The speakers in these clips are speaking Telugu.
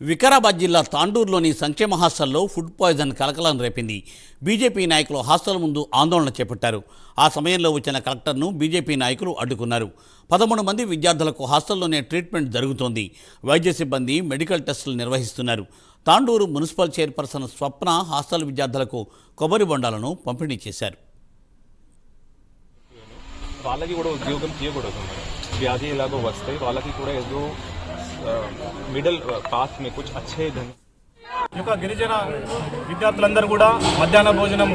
వికారాబాద్ జిల్లా తాండూరులోని సంక్షేమ హాస్టల్లో ఫుడ్ పాయిజన్ కలకలం రేపింది. బీజేపీ నాయకులు హాస్టల్ ముందు ఆందోళన చేపట్టారు. ఆ సమయంలో వచ్చిన కలెక్టర్ను బీజేపీ నాయకులు అడ్డుకున్నారు. పదమూడు మంది విద్యార్థులకు హాస్టల్లోనే ట్రీట్మెంట్ జరుగుతోంది. వైద్య సిబ్బంది మెడికల్ టెస్టులు నిర్వహిస్తున్నారు. Tandur municipal chairperson Swapna hostel విద్యార్థులకు కొబ్బరి బొండాలను పంపిణీ చేశారు. వాళ్ళకి కూడా ఉద్యోగం చేయకూడదు వ్యాధి ఇలాగో వస్తే వాళ్ళకి కూడా ఏదో మిడిల్ క్లాస్ యొక్క గిరిజన విద్యార్థులందరూ కూడా మధ్యాహ్న భోజనం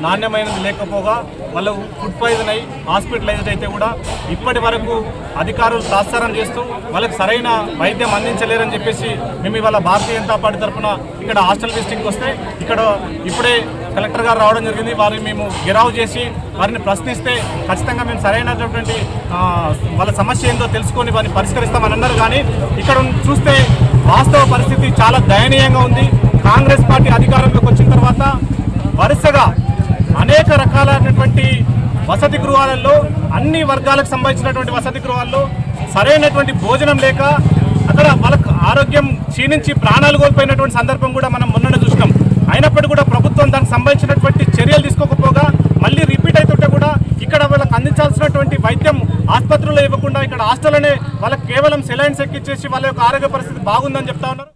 నాణ్యమైనది లేకపోగా వాళ్ళు ఫుడ్ పాయిజన్ అయి హాస్పిటలైజ్డ్ అయితే కూడా ఇప్పటి వరకు అధికారులు తాత్సారం చేస్తూ వాళ్ళకి సరైన వైద్యం అందించలేరని చెప్పేసి మేము ఇవాళ భారతీయ జనతా పార్టీ తరఫున ఇక్కడ హాస్టల్ విజిటింగ్కి వస్తే ఇక్కడ ఇప్పుడే కలెక్టర్ గారు రావడం జరిగింది. వారిని మేము గిరావు చేసి వారిని ప్రశ్నిస్తే ఖచ్చితంగా మేము సరైనటువంటి వాళ్ళ సమస్య ఏందో తెలుసుకొని వారిని పరిష్కరిస్తామని అన్నారు. కానీ ఇక్కడ చూస్తే వాస్తవ పరిస్థితి చాలా దయనీయంగా ఉంది. కాంగ్రెస్ పార్టీ అధికారంలోకి వచ్చిన తర్వాత వరుసగా అనేక రకాలైనటువంటి వసతి గృహాలలో అన్ని వర్గాలకు సంబంధించినటువంటి వసతి గృహాల్లో సరైనటువంటి భోజనం లేక అక్కడ వాళ్ళకు ఆరోగ్యం క్షీణించి ప్రాణాలు కోల్పోయినటువంటి సందర్భం కూడా మనం వాళ్ళకి వైద్యం ఆసుపత్రుల్లో ఇవ్వకుండా ఇక్కడ హాస్టల్లోనే వాళ్ళకి కేవలం సెలైన్స్ ఎక్కిచ్చేసి వాళ్ళ యొక్క ఆరోగ్య పరిస్థితి బాగుందని చెప్తా ఉన్నారు.